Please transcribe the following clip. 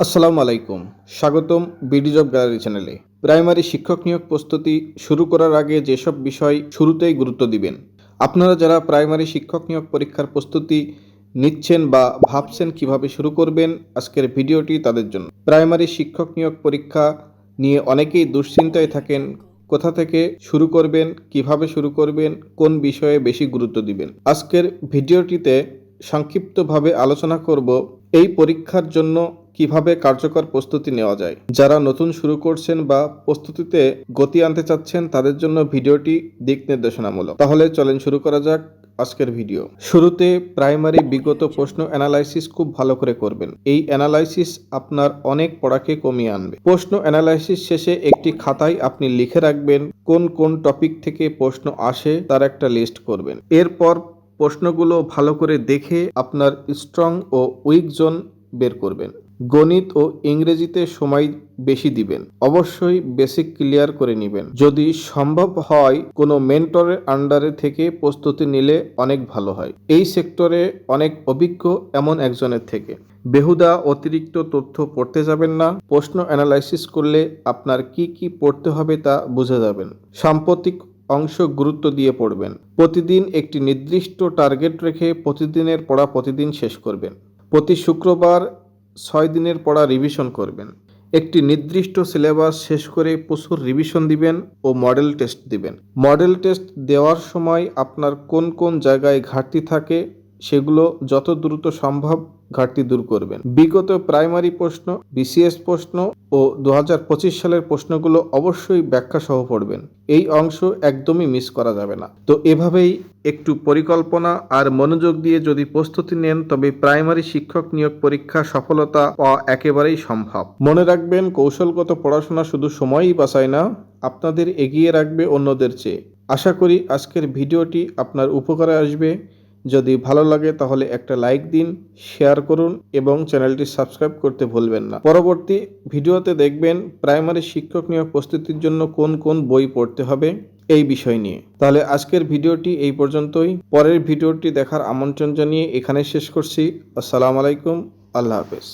আসসালামু আলাইকুম। স্বাগতম বিডি জব গ্যালারি চ্যানেলে। প্রাইমারি শিক্ষক নিয়োগ প্রস্তুতি শুরু করার আগে যেসব বিষয় শুরুতেই গুরুত্ব দিবেন, আপনারা যারা প্রাইমারি শিক্ষক নিয়োগ পরীক্ষার প্রস্তুতি নিচ্ছেন বা ভাবছেন কীভাবে শুরু করবেন আজকের ভিডিওটি তাদের জন্য। প্রাইমারি শিক্ষক নিয়োগ পরীক্ষা নিয়ে অনেকেই দুশ্চিন্তায় থাকেন, কোথা থেকে শুরু করবেন, কীভাবে শুরু করবেন, কোন বিষয়ে বেশি গুরুত্ব দিবেন। আজকের ভিডিওটিতে সংক্ষিপ্তভাবে আলোচনা করব এই পরীক্ষার জন্য কীভাবে কার্যকর প্রস্তুতি নেওয়া যায়। যারা নতুন শুরু করছেন বা প্রস্তুতিতে গতি আনতে চাচ্ছেন, তাদের জন্য ভিডিওটি দিক নির্দেশনামূলক। তাহলে চলেন শুরু করা যাক আজকের ভিডিও। শুরুতে প্রাইমারি বিগত প্রশ্ন অ্যানালাইসিস খুব ভালো করে করবেন। এই অ্যানালাইসিস আপনার অনেক পড়াকে কমিয়ে আনবে। প্রশ্ন অ্যানালাইসিস শেষে একটি খাতায় আপনি লিখে রাখবেন কোন কোন টপিক থেকে প্রশ্ন আসে তার একটা লিস্ট করবেন। এরপর প্রশ্নগুলো ভালো করে দেখে আপনার স্ট্রং ও উইক জোন বের করবেন। গণিত ও ইংরেজিতে সময় বেশি দিবেন। অবশ্যই বেসিক ক্লিয়ার করে নেবেন। যদি সম্ভব হয়, কোনো মেন্টরের আন্ডারে থেকে প্রস্তুতি নিলে অনেক ভালো হয়। এই সেক্টরে অনেক অভিজ্ঞ এমন একজনের থেকে। বেহুদা অতিরিক্ত তথ্য পড়তে যাবেন না। প্রশ্ন অ্যানালাইসিস করলে আপনার কি কি পড়তে হবে তা বুঝে যাবেন। সাম্প্রতিক অংশ গুরুত্ব দিয়ে পড়বেন। প্রতিদিন একটি নির্দিষ্ট টার্গেট রেখে প্রতিদিনের পড়া প্রতিদিন শেষ করবেন। প্রতি শুক্রবার ছয় দিনের পড়া রিভিশন করবেন। একটি নির্দিষ্ট সিলেবাস শেষ করে প্রচুর রিভিশন দিবেন ও মডেল টেস্ট দিবেন। মডেল টেস্ট দেওয়ার সময় আপনার কোন কোন জায়গায় ঘাটতি থাকে সেগুলো যত দ্রুত সম্ভব ঘাটতি দূর করবেন। বিগত প্রাইমারি প্রশ্ন, বিসিএস প্রশ্ন ও দু হাজার পঁচিশ সালের প্রশ্নগুলো অবশ্যই ব্যাখ্যা সহ পড়বেন। এই অংশ একদমই মিস করা যাবে না। তো এভাবেই একটু পরিকল্পনা আর মনোযোগ দিয়ে যদি প্রস্তুতি নেন, তবে প্রাইমারি শিক্ষক নিয়োগ পরীক্ষা সফলতা পাওয়া একেবারেই সম্ভব। মনে রাখবেন, কৌশলগত পড়াশোনা শুধু সময়ই বাঁচায় না, আপনাদের এগিয়ে রাখবে অন্যদের চেয়ে। আশা করি আজকের ভিডিওটি আপনার উপকারে আসবে। যদি ভালো লাগে তাহলে একটা লাইক দিন, শেয়ার করুন এবং চ্যানেলটি সাবস্ক্রাইব করতে ভুলবেন না। পরবর্তী ভিডিওতে দেখবেন প্রাইমারি শিক্ষক নিয়োগ প্রস্তুতির জন্য কোন কোন বই পড়তে হবে এই বিষয় নিয়ে। তাহলে আজকের ভিডিওটি এই পর্যন্তই। পরের ভিডিওটি দেখার আমন্ত্রণ জানিয়ে এখানে শেষ করছি। আসসালামু আলাইকুম। আল্লাহ হাফেজ।